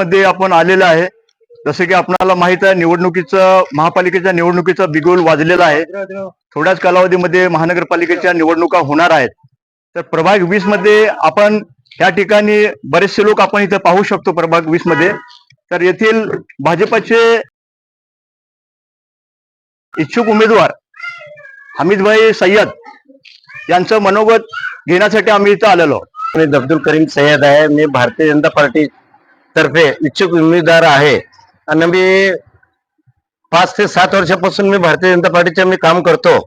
मध्ये आपण आलेलं आहे. जसं की आपणाला माहीत आहे निवडणुकीचं महापालिकेच्या निवडणुकीचं बिगुल वाजलेला आहे. थोड्याच कालावधीमध्ये महानगरपालिकेच्या निवडणुका होणार आहेत. तर प्रभाग वीसमध्ये आपण या ठिकाणी बरेचसे लोक आपण इथे पाहू शकतो प्रभाग वीसमध्ये. तर येथील भाजपचे इच्छुक उमेदवार हमीदभाई सय्यद यांचं मनोगत घेण्यासाठी आम्ही इथं आलेलो मी अब्दुल करीम सय्यद आहे. मी भारतीय जनता पार्टी तर्फे इच्छुक उमेदवार आहे. आणि मी पाच ते सात वर्षापासून मी भारतीय जनता पार्टीचे मी काम करतो.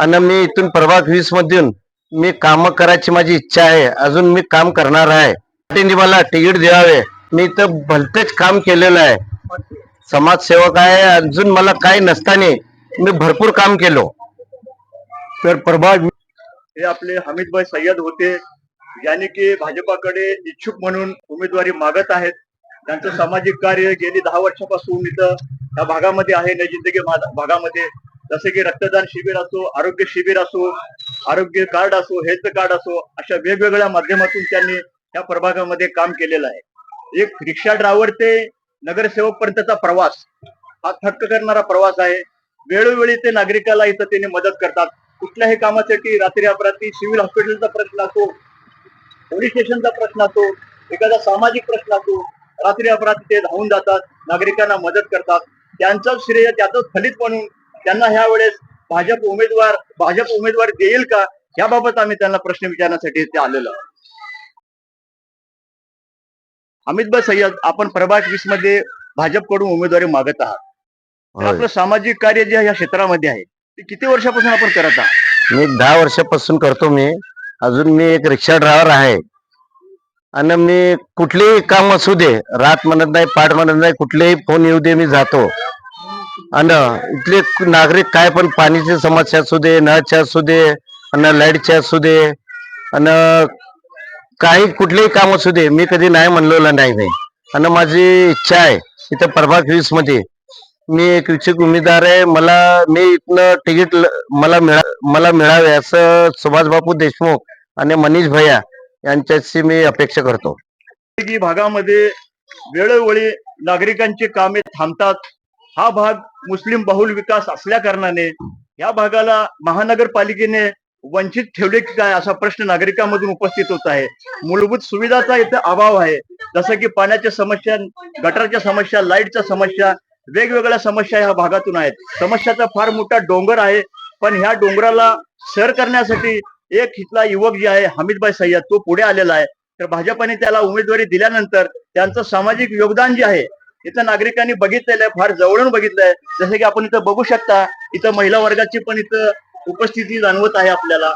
आणि मी इथून प्रभाग वीस मधून मी काम करायची माझी इच्छा आहे. अजून मी काम करणार आहे. पार्टीने मला तिकीट द्यावे. मी इथं भलतेच काम केलेलं आहे. समाजसेवक आहे. अजून मला काही नसताना मी भरपूर काम केलो. तर प्रभाग हे आपले हमीदभाई सय्यद होते. ज्यांनी की भाजपाकडे इच्छुक म्हणून उमेदवारी मागत आहेत त्यांचं सामाजिक कार्य गेली दहा वर्षापासून इथं या भागामध्ये आहे. नजिंदगी भागामध्ये जसे की रक्तदान शिबिर असो आरोग्य शिबिर असो आरोग्य कार्ड असो हेल्थ कार्ड असो अशा वेगवेगळ्या माध्यमातून त्यांनी या प्रभागामध्ये काम केलेलं आहे. एक रिक्षा ड्रायव्हर ते नगरसेवक पर्यंतचा प्रवास हा थक्क करणारा प्रवास आहे. वेळोवेळी ते नागरिकाला इथं त्यांनी मदत करतात. कुठल्याही कामासाठी रात्री अपरात्री सिव्हिल हॉस्पिटलचा प्रश्न असो पोलीस स्टेशनचा प्रश्न असो एखादा सामाजिक प्रश्न असो रात्री अपरात्री ते धावून जातात नागरिकांना मदत करतात. त्यांचं श्रेय त्याचंच फलित म्हणून त्यांना ह्या वेळेस भाजप उमेदवार भाजप उमेदवार देईल का? याबाबत आम्ही त्यांना प्रश्न विचारण्यासाठी इथे आलेलो आहोत. अमितभाई सय्यद आपण प्रभाग वीसमध्ये भाजपकडून उमेदवारी मागत आहात. आपलं सामाजिक कार्य जे या क्षेत्रामध्ये आहे ते किती वर्षापासून आपण करत आहात? मी दहा वर्षापासून करतो मी. अजून मी एक रिक्षा ड्रायव्हर आहे. आणि मी कुठलेही काम असू दे रात म्हणत नाही पाठ म्हणत नाही कुठलेही फोन येऊ दे मी जातो. आणि इथले नागरिक काय पण पाण्याची समस्या असू दे नळच्या असू दे आणि लाईटची असू दे आणि काही कुठलेही काम असू दे मी कधी नाही म्हणलेलं नाही. नाही आणि माझी इच्छा आहे इथं प्रभाग वीसमध्ये मी एक इच्छुक उमेदवार आहे. मला मी इथनं तिकीट मला मिळा मला मिळावे असं सुभाष बापू देशमुख आणि मनीष भैया यांच्याशी मी अपेक्षा करतो. की भागामध्ये वेळोवेळी नागरिकांची कामे थांबतात. हा भाग मुस्लिम बहुल विकास असल्या कारणाने या भागाला महानगरपालिकेने वंचित ठेवले की काय असा प्रश्न नागरिकांमधून उपस्थित होत आहे. मूलभूत सुविधाचा इथे अभाव आहे. जसं की पाण्याच्या समस्या गटारच्या समस्या लाईटच्या समस्या वेगवेगळ्या समस्या ह्या भागातून आहेत. समस्याचा फार मोठा डोंगर आहे. पण ह्या डोंगराला सर करण्यासाठी एक इथला युवक जे आहे हमीदभाई सय्यद तो पुढे आलेला आहे. तर भाजपाने त्याला उमेदवारी दिल्यानंतर त्यांचं सामाजिक योगदान जे आहे इथं नागरिकांनी बघितलेलं आहे फार जवळून बघितलंय. जसं की आपण इथं बघू शकता इथं महिला वर्गाची पण इथं उपस्थिती जाणवत आहे आपल्याला.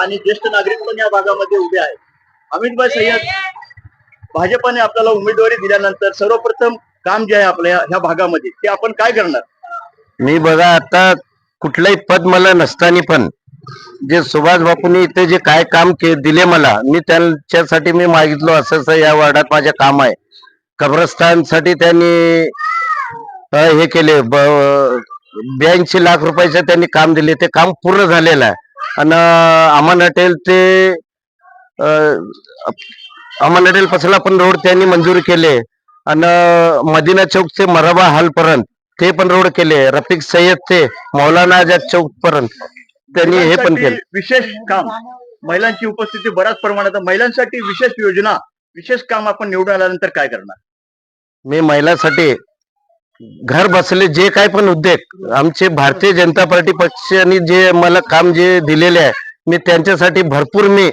आणि ज्येष्ठ नागरिक पण या भागामध्ये उभे आहेत. अमितभाई सय्यद भाजपाने आपल्याला उमेदवारी दिल्यानंतर सर्वप्रथम काम जे आहे आपल्या ह्या भागामध्ये ते आपण काय करणार? मी बघा आता कुठलंही पद मला नसताना पण जे सुभाष बापूंनी इथे जे काय काम के दिले मला मी त्यांच्यासाठी मी मागितलो असं असं या वार्डात माझे काम आहे. कब्रस्तानसाठी त्यांनी हे केले ब्याऐंशी लाख रुपयाचे त्यांनी काम दिले ते काम पूर्ण झालेलं आहे. आणि अमन हॉटेल ते अमन हॉटेल पसला पण रोड त्यांनी मंजूर केले. आणि मदिना चौक ते मराबा हाल पर्यंत. ते पण रोड केले. रफिक सय्यद ते मौलाना आझाद चौक पर्यंत. त्यांनी हे पण केलं. विशेष काम. महिलांची उपस्थिती बऱ्याच प्रमाणात. महिलांसाठी विशेष योजना विशेष काम आपण निवडून आल्यानंतर काय करणार? मी महिलांसाठी घर बसले जे काय पण उद्योग आमचे भारतीय जनता पार्टी पक्षाने जे मला काम जे दिलेले आहे मी त्यांच्यासाठी भरपूर मी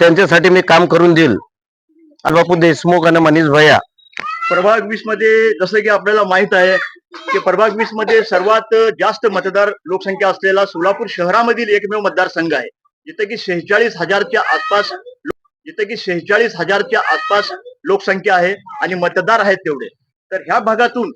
त्यांच्यासाठी मी काम करून देईल. बापू देशमुख आणि मनीष भैया. प्रभाग वीसमध्ये जसं की आपल्याला माहीत आहे की प्रभाग वीसमध्ये सर्वात जास्त मतदार लोकसंख्या असलेला सोलापूर शहरामधील एकमेव मतदारसंघ आहे. जिथे की शेहेचाळीस हजारच्या आसपास जिथे की शेहेचाळीस हजारच्या आसपास लोकसंख्या आहे आणि मतदार आहेत तेवढे. तर ह्या भागातून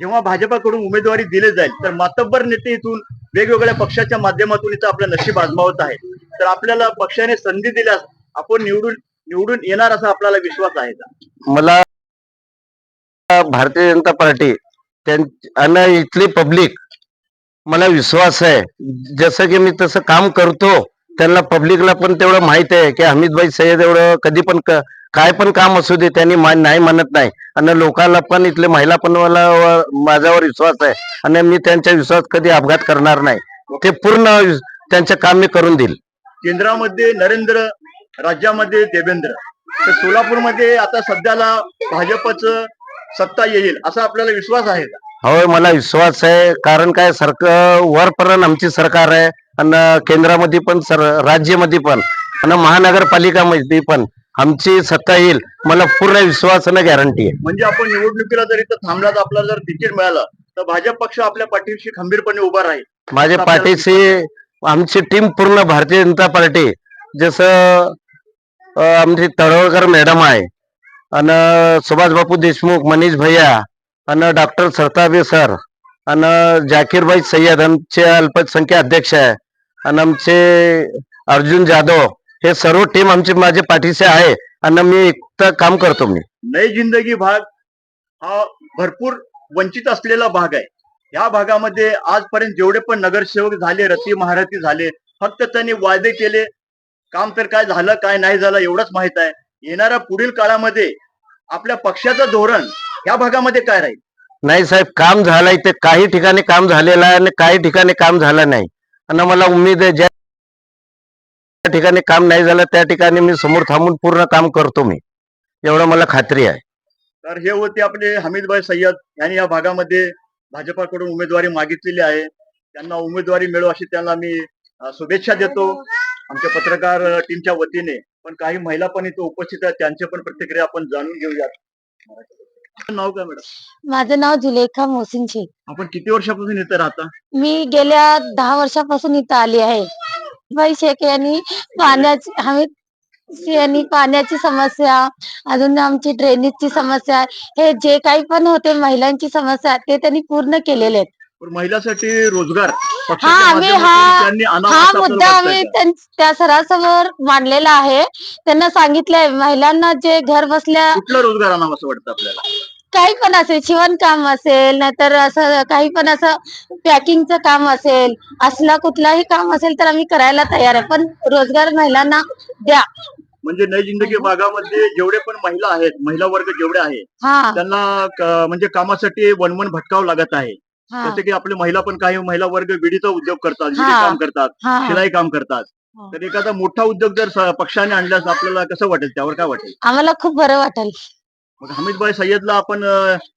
जेव्हा भाजपाकडून उमेदवारी दिली जाईल तर मातब्बर नेते इथून वेगवेगळ्या पक्षाच्या माध्यमातून इथं आपलं नशीब आजमावत आहे. तर आपल्याला पक्षाने संधी दिल्यास आपण निवडून निवडून येणार असा आपल्याला विश्वास आहे का? मला भारतीय जनता पार्टी आणि इथली पब्लिक मला विश्वास आहे. जसं की मी तसं काम करतो त्यांना पब्लिकला पण तेवढं माहीत आहे की हमीदभाई सय्यद एवढं कधी पण काय पण काम असू दे त्यांनी नाही म्हणत नाही. आणि लोकांना पण इथले महिला पण मला माझ्यावर विश्वास आहे. आणि मी त्यांच्या विश्वास कधी अपघात करणार नाही. ते पूर्ण त्यांचं काम मी करून देईल. केंद्रामध्ये नरेंद्र राज्यामध्ये देवेंद्र. तर सोलापूरमध्ये आता सध्याला भाजपचं सत्ता येईल असा आपल्याला विश्वास आहे होय मला विश्वास आहे. कारण काय सरकार वरपर्यंत आमची सरकार आहे. आणि केंद्रामध्ये पण सर राज्यामध्ये पण आणि महानगरपालिकामध्ये पण आमची सत्ता येईल. मला पूर्ण विश्वासानं गॅरंटी आहे. म्हणजे आपण निवडणुकीला जर इथं थांबला तर आपल्याला जर तिकीट मिळालं तर भाजप पक्ष आपल्या पाठीशी खंबीरपणे उभा राहील. माझ्या पाठीशी आमची टीम पूर्ण भारतीय जनता पार्टी जसं आमची तळवळकर मॅडम आहे आणि सुभाष बापू देशमुख मनीष भैया आणि डॉक्टर सरताबे सर आणि जाकीरबाई सय्यद आमचे अल्पसंख्या अध्यक्ष आहे आणि आमचे अर्जुन जाधव हे सर्व टीम आमची माझे पाठीशी आहे आणि मी एकटं काम करतो मी. नई जिंदगी भाग हा भरपूर वंचित असलेला भाग आहे. या भागामध्ये आजपर्यंत जेवढे पण नगरसेवक झाले रती महारथी झाले फक्त त्यांनी वायदे केले काम तर काय झालं काय नाही झालं एवढंच माहीत आहे. येणाऱ्या पुढील काळामध्ये आपल्या पक्षाचं धोरण या भागामध्ये काय राहील? नाही साहेब काम झालंय ते काही ठिकाणी काम झालेलं आहे आणि काही ठिकाणी काम झालं नाही. आणि मला उमेद आहे ज्या ठिकाणी काम नाही झालं त्या ठिकाणी मी समोर थांबून पूर्ण काम करतो मी. एवढं मला खात्री आहे. तर हे होते आपले हमीदभाई सय्यद यांनी या भागामध्ये भाजपाकडून उमेदवारी मागितलेली आहे. त्यांना उमेदवारी मिळो अशी त्यांना मी शुभेच्छा देतो. आमच्या पत्रकार टीमच्या वतीने पण काही महिला पण इथे उपस्थित आहेत. त्यांचे पण प्रतिक्रिया आपण जाणून घेऊयात. नाव काय मॅडम? माझं नाव जुलेखा मोहसिन शेख आपण किती वर्षापासून इथे राहता? मी गेल्या दहा वर्षापासून इथं आली आहे. भाई शेख यांनी पाण्याची आम्ही यांनी पाण्याची समस्या अजून आमची ड्रेनेजची समस्या हे जे काही पण होते महिलांची समस्या ते त्यांनी पूर्ण केलेले आहेत. पण महिलांसाठी रोजगार हा, आम्ही हा- हा मुद्दा आम्ही? त्यां- सरासमोर मांडलेला आहे. त्यांना सांगितलंय महिलांना जे घर बसल्या कुठला रोजगार आणावा असं वाटतं आपल्याला? काही पण असेल शिवणकाम असेल नाहीतर असं काही पण असं पॅकिंगचं काम असेल असला कुठलाही काम असेल तर आम्ही करायला तयार आहे. पण रोजगार महिलांना द्या. म्हणजे नई जिंदगी भागामध्ये जेवढे पण महिला आहेत महिला वर्ग जेवढे आहे हा. त्यांना म्हणजे कामासाठी वनवन भटकावं लागत आहे. जसे की आपले महिला पण काही महिला वर्ग विडीचा उद्योग करतात विडी. काम करतात शिलाई काम करतात. हा. तर एखादा मोठा उद्योग जर पक्षाने आणल्यास आपल्याला कसं वाटेल? त्यावर काय वाटेल? आम्हाला खूप बरं वाटेल. मग हमीदभाई सय्यदला आपण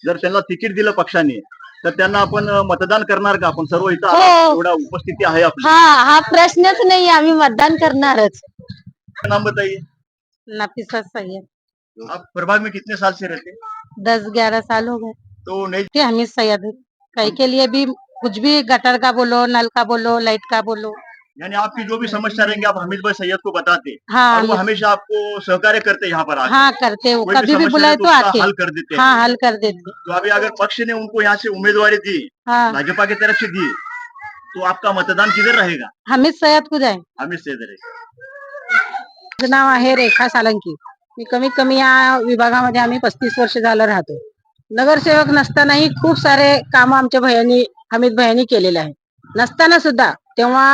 जर त्यांना तिकीट दिलं पक्षाने तर त्यांना आपण मतदान करणार का? आपण सर्व इथं हो. एवढा उपस्थिती आहे आपली. हा हा प्रश्नच नाही आम्ही मतदान करणारच. नाम बताइए नफीसा सैयद आप प्रभाग में कितने साल से रहते हैं? दस ग्यारह साल हो गए। तो थे हमीद सैयद कहीं के लिए भी कुछ भी गटर का बोलो नल का बोलो लाइट का बोलो। यानी आपकी जो भी समस्या रहेंगे आप हमीद भाई सैयद को बताते। हाँ और वो हमेशा आपको सहकार्य करते यहाँ पर आके। हाँ करते हो। कभी भी बुलाए तो तो आके। हल कर देते हाँ। हल कर देते तो अभी अगर पक्ष ने उनको यहाँ से उम्मीदवारी दी हाँ। भाजपा की तरफ़ से दी तो आपका मतदान किधर रहेगा? हमीद सैयद को जाए। अमित से रहेगा। नाव आहे रेखा सालंकी। मी कमीत कमी या विभागामध्ये आम्ही पस्तीस वर्ष झालं राहतो. नगरसेवक नसतानाही खूप सारे काम आमच्या भयांनी हमीद भयांनी केलेले आहे नसताना सुद्धा तेव्हा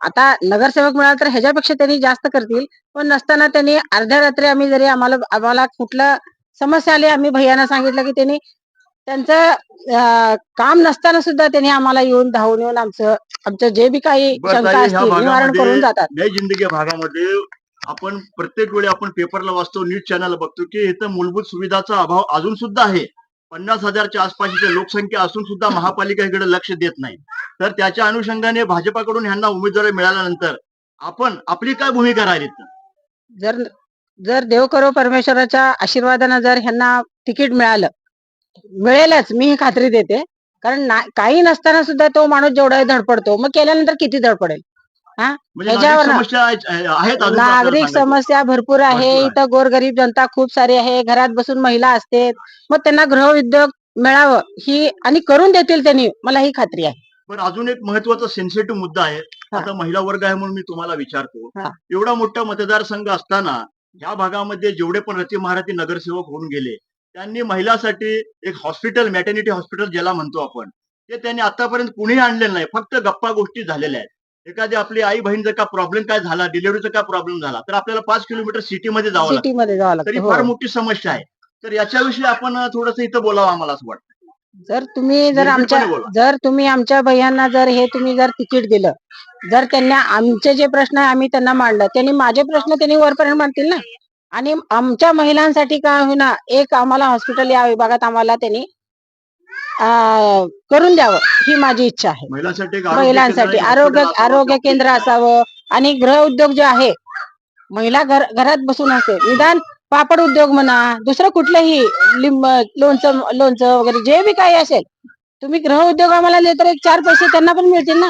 आता नगरसेवक मिळाला तर ह्याच्यापेक्षा त्यांनी जास्त करतील पण नसताना त्यांनी अर्ध्या रात्री आम्ही जरी आम्हाला आम्हाला कुठलं समस्या आली आम्ही भैयांना सांगितलं की त्यांनी त्यांचं काम नसताना सुद्धा त्यांनी आम्हाला येऊन धावून येऊन आमचं आमचं जे बी काही शंका असतील निवारण करून जातात. जिंदगी भागामध्ये आपण प्रत्येक वेळी आपण पेपरला वाचतो न्यूज चॅनल बघतो की इथं मूलभूत सुविधाचा अभाव अजून सुद्धा आहे. पन्नास हजारच्या आसपासची लोकसंख्या असून सुद्धा महापालिका इकडे लक्ष देत नाही. तर त्याच्या अनुषंगाने भाजपाकडून ह्यांना उमेदवारी मिळाल्यानंतर आपण आपली काय भूमिका राहिली जर जर देव करो परमेश्वराच्या आशीर्वादानं जर ह्यांना तिकीट मिळालं मिळेलच मी ही खात्री देते. कारण ना- काही नसताना सुद्धा तो माणूस जेवढा धडपडतो मग केल्यानंतर किती धडपडेल? म्हणजे ना- समस्या आहेत आहेत अजून आपल्याला नागरिक सांगायचं. समस्या भरपूर आहे. भरपूर आहे. इथं गोरगरीब जनता खूप सारी आहे. घरात बसून महिला असते मग त्यांना गृहउद्योग मिळावं ही आणि करून देतील त्यांनी. मला ही खात्री आहे. पण अजून एक महत्त्वाचा सेन्सिटिव्ह मुद्दा आहे. हा. आता महिला वर्ग आहे म्हणून मी तुम्हाला विचारतो. हा. एवढा मोठा मतदारसंघ असताना या भागामध्ये जेवढे पण रती महारथी नगरसेवक होऊन गेले त्यांनी महिलासाठी एक हॉस्पिटल मॅटर्निटी हॉस्पिटल ज्याला म्हणतो आपण ते त्यांनी आतापर्यंत कुणीही आणलेलं नाही. फक्त गप्पा गोष्टी झालेल्या आहेत. एखादी आपली आई बहीण जर का प्रॉब्लेम काय झाला डिलिव्हरीचा काय प्रॉब्लेम झाला तर आपल्याला पाच किलोमीटर सिटीमध्ये जावं लागतं सिटी मध्ये जावं तरी लागतं फार हो. मोठी समस्या आहे तर याच्याविषयी आपण थोडस इथं बोलावं आम्हाला असं वाटतं जर तुम्ही जर आमच्या बोला. जर तुम्ही आमच्या भैयांना जर हे तुम्ही जर तिकीट दिलं जर त्यांना आमचे जे प्रश्न आहे आम्ही त्यांना मांडलं त्यांनी माझे प्रश्न त्यांनी वरपर्यंत मांडतील ना आणि आमच्या महिलांसाठी काय होईना एक आम्हाला हॉस्पिटल या विभागात आम्हाला त्यांनी करून द्यावं ही माझी इच्छा आहे. महिलांसाठी आरोग्य आरोग्य केंद्र असावं आणि गृह उद्योग जे आहे महिला घर घरात बसून असते निदान पापड उद्योग म्हणा दुसरं कुठलंही लिंब लोणचं लोणचं वगैरे जे बी काही असेल तुम्ही गृह उद्योग आम्हाला तर एक चार पैसे त्यांना पण मिळतील ना?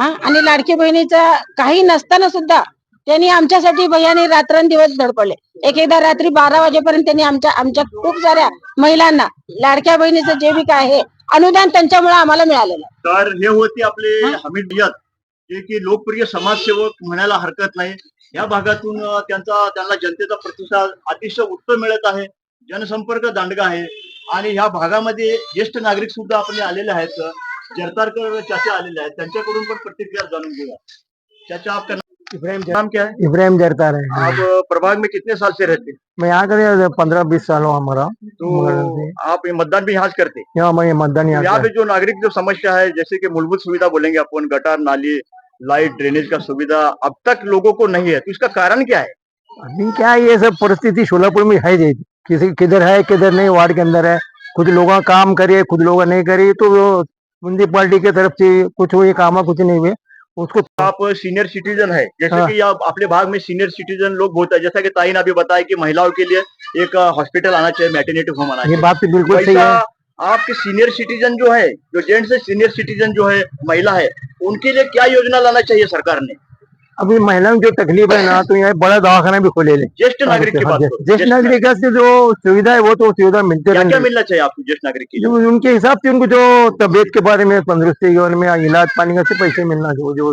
हा? आणि लाडकी बहिणीचा काही नसताना सुद्धा त्यांनी आमच्यासाठी भैयानी रात्रंदिवस धडपडले. एक एकदा रात्री बारा वाजेपर्यंत त्यांनी आमच्या आमच्या खूप साऱ्या महिलांना लाडक्या बहिणीचं जे बी काय आहे अनुदान त्यांच्यामुळे आम्हाला मिळालेलं. तर हे होते आपले? हमीद जे की लोकप्रिय समाजसेवक म्हणायला हरकत नाही. या भागातून त्यांचा त्यांना जनतेचा प्रतिसाद अतिशय उत्तम मिळत आहे. जनसंपर्क दांडगा आहे. आणि ह्या भागामध्ये ज्येष्ठ नागरिक सुद्धा आपले आलेले आहेत. जरतारकर चाचा आलेले आहेत. त्यांच्याकडून पण प्रतिक्रिया जाणून घेऊया. चाचा इब्राहिम नाम क्या है? इब्राहिम जरता रहे। आप प्रभाग में कितने साल से रहते? हैं? मैं यहाँ का पंद्रह बीस साल हुआ हमारा। तो आप ये मतदान भी यहाँ करते? हैं? यहाँ मैं मतदान यहाँ यहाँ पे जो नागरिक जो समस्या है जैसे कि मूलभूत सुविधा बोलेंगे अपन गटर नाली लाइट ड्रेनेज का सुविधा अब तक लोगों को नहीं है। तो इसका कारण क्या है? अभी क्या है, ये सब परिस्थिति शोलापुर में है जी। किसी किधर है किधर नहीं वार्ड के अंदर है। कुछ लोग काम करे कुछ लोग नहीं करे तो म्यूनसिपालिटी की तरफ़ से कुछ हुए काम कुछ नहीं हुए। उसको आप सीनियर सिटीजन है। जैसे हाँ। कि आप अपने भाग में सीनियर सिटीजन लोग बहुत है। जैसा कि ताई ने अभी बताया कि महिलाओं के लिए एक हॉस्पिटल आना चाहिए मैटरनिटी होम आना चाहिए। बात तो बिल्कुल सही है। आपके सीनियर सिटीजन जो है जो जेंट्स है सीनियर सिटीजन जो है महिला है उनके लिए क्या योजना लाना चाहिए सरकार ने? अभी महिलाओं जो तकलीफ है ना तो यहाँ बड़ा दवाखाना भी खोले ले ज्येष्ठ नागरिक की बात ज्येष्ठ नागरिक से जो सुविधा है वो तो सुविधा मिलते क्या क्या मिलना चाहिए आपको ज्येष्ठ नागरिक के उनके हिसाब से उनको जो तबियत के बारे में तंदुरुस्ती के बारे में इलाज पानी का पैसे मिलना जो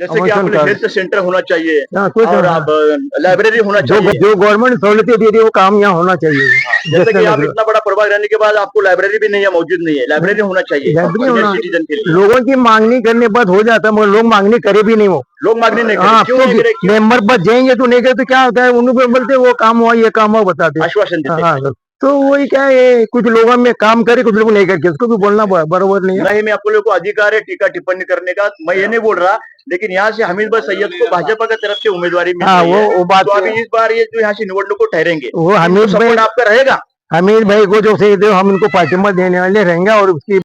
जैसे कि आपने हेल्थ सेंटर होना चाहिए हाँ, और हाँ, लाइब्रेरी होना चाहिए। जो गवर्नमेंट सहूलतें दे रही है वो काम यहाँ होना चाहिए। जैसे कि आप इतना बड़ा प्रभाग रहने के बाद आपको लाइब्रेरी भी नहीं है मौजूद नहीं है। लाइब्रेरी होना चाहिए लोगों की मांगनी करने बाद हो जाता है मगर लोग मांगनी करे भी नहीं वो। लोग मांगने नहीं हाँ क्यों मेंबर बस जाएँगे तो नहीं गए तो क्या होता है? उनको बोलते वो काम हुआ ये काम हुआ बताते आश्वासन देते हैं। हाँ तो वही क्या है कुछ लोगों में काम करे कुछ लोग नहीं करके उसको भी बोलना बराबर नहीं है। नहीं मैं आप लोगों को अधिकार है टीका टिप्पणी करने का। मैं ये नहीं बोल रहा लेकिन यहाँ से हमीद भाई सैयद को भाजपा की तरफ़ से उम्मीदवारी मिल हाँ रही वो वो बात तो अभी इस बार ये जो यहाँ से निवडणूक को ठहरेंगे वो हमीद भाई आपका रहेगा? हमीद भाई को जो सही दे हम उनको पार्टी में देने वाले रहेंगे और उसकी